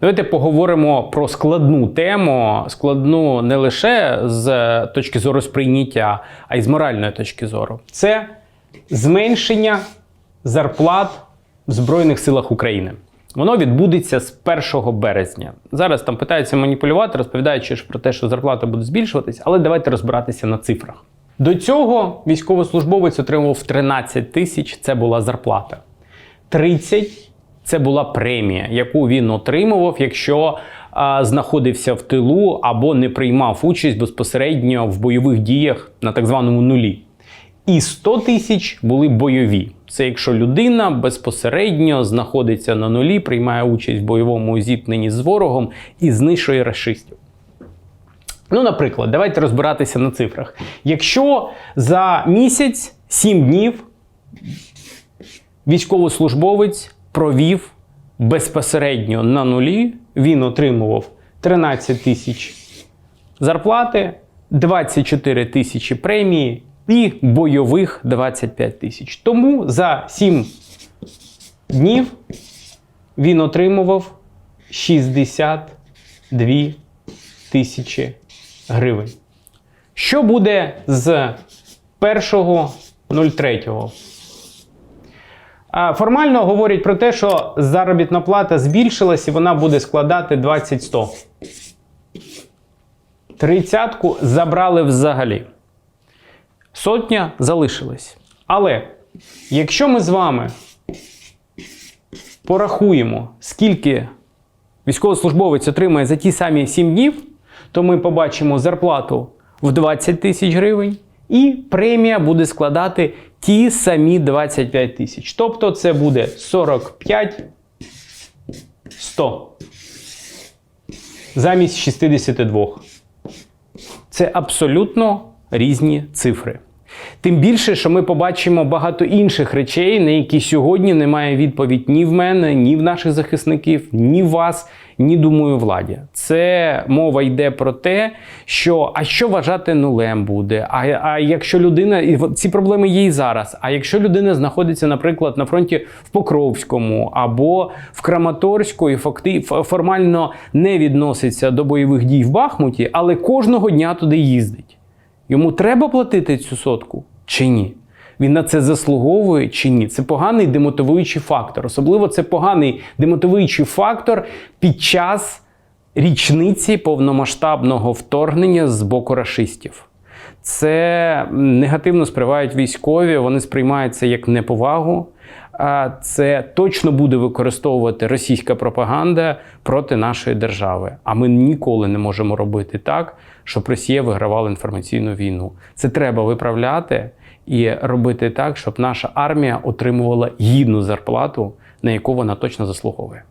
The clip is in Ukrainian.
Давайте поговоримо про складну тему, складну не лише з точки зору сприйняття, а й з моральної точки зору. Це зменшення зарплат в Збройних силах України. Воно відбудеться з 1 березня. Зараз там питаються маніпулювати, розповідаючи про те, що зарплата буде збільшуватись, але давайте розбиратися на цифрах. До цього військовослужбовець отримував 13 тисяч, це була зарплата. 30 це була премія, яку він отримував, якщо а, знаходився в тилу або не приймав участь безпосередньо в бойових діях на так званому нулі. І 100 тисяч були бойові. Це якщо людина безпосередньо знаходиться на нулі, приймає участь в бойовому зіткненні з ворогом і знищує расистів. Ну, наприклад, давайте розбиратися на цифрах. Якщо за місяць 7 днів військовослужбовець провів безпосередньо на нулі, він отримував 13 тисяч зарплати, 24 тисячі премії і бойових 25 тисяч. Тому за 7 днів він отримував 62 тисячі гривень. Що буде з 1.03? Формально говорять про те, що заробітна плата збільшилась і вона буде складати 20-100. Тридцятку забрали взагалі. Сотня залишилась. Але якщо ми з вами порахуємо, скільки військовослужбовець отримає за ті самі 7 днів, то ми побачимо зарплату в 20 тисяч гривень, і премія буде складати ті самі 25 тисяч. Тобто це буде 45 100 замість 62. Це абсолютно різні цифри. Тим більше, що ми побачимо багато інших речей, на які сьогодні немає відповідь ні в мене, ні в наших захисників, ні в вас, ні думаю, владі. Це мова йде про те, що а що вважати нулем буде. А, а якщо людина і ці проблеми є і зараз. А якщо людина знаходиться, наприклад, на фронті в Покровському або в Краматорську і факти формально не відноситься до бойових дій в Бахмуті, але кожного дня туди їздить. Йому треба платити цю сотку чи ні? Він на це заслуговує чи ні? Це поганий демотивуючий фактор. Особливо це поганий демотивуючий фактор під час річниці повномасштабного вторгнення з боку рашистів. Це негативно сприймають військові, вони сприймаються як неповагу. Це точно буде використовувати російська пропаганда проти нашої держави. А ми ніколи не можемо робити так, щоб Росія вигравала інформаційну війну. Це треба виправляти і робити так, щоб наша армія отримувала гідну зарплату, на яку вона точно заслуговує.